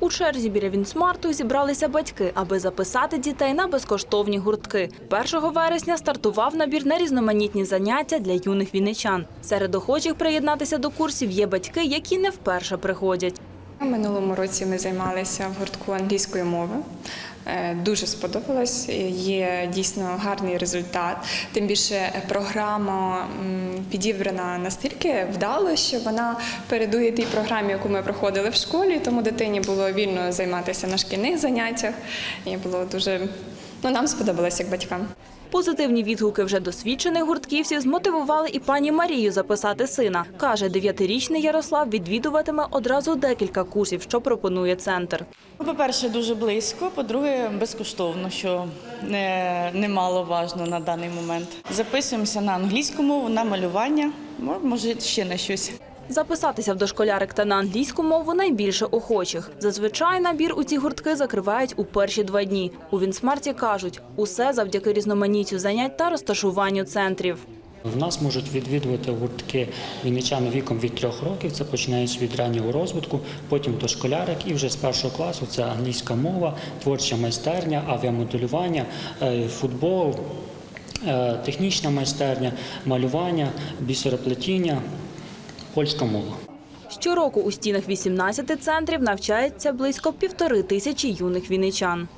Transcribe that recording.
У черзі біля Вінсмарту зібралися батьки, аби записати дітей на безкоштовні гуртки. 1 вересня стартував набір на різноманітні заняття для юних вінничан. Серед охочих приєднатися до курсів є батьки, які не вперше приходять. Минулому році ми займалися в гуртку англійської мови. Е, Дуже сподобалось. Є дійсно гарний результат. Тим більше е, програма підібрана настільки вдало, що вона передує тій програмі, яку ми проходили в школі. Тому дитині було вільно займатися на шкільних заняттях. І було дуже ну нам сподобалось як батькам. Позитивні відгуки вже досвідчених гуртківців змотивували і пані Марію записати сина. Каже, дев'ятирічний Ярослав відвідуватиме одразу декілька курсів, що пропонує центр. Ну, По-перше, дуже близько, по-друге, безкоштовно, що не, немаловажно на даний момент. Записуємося на англійську мову, на малювання, мо- може ще на щось. Записатися в дошколярик та на англійську мову найбільше охочих. Зазвичай набір у ці гуртки закривають у перші два дні. У Вінсмарті кажуть, усе завдяки різноманіттю занять та розташуванню центрів. В нас можуть відвідувати гуртки вінничани віком від трьох років, це починаючи від раннього розвитку, потім дошколярик і вже з першого класу це англійська мова, творча майстерня, авіамоделювання, е, футбол, е, технічна майстерня, малювання, бісероплетіння, польська мова. Щороку у стінах 18 центрів навчається близько півтори тисячі юних вінничан.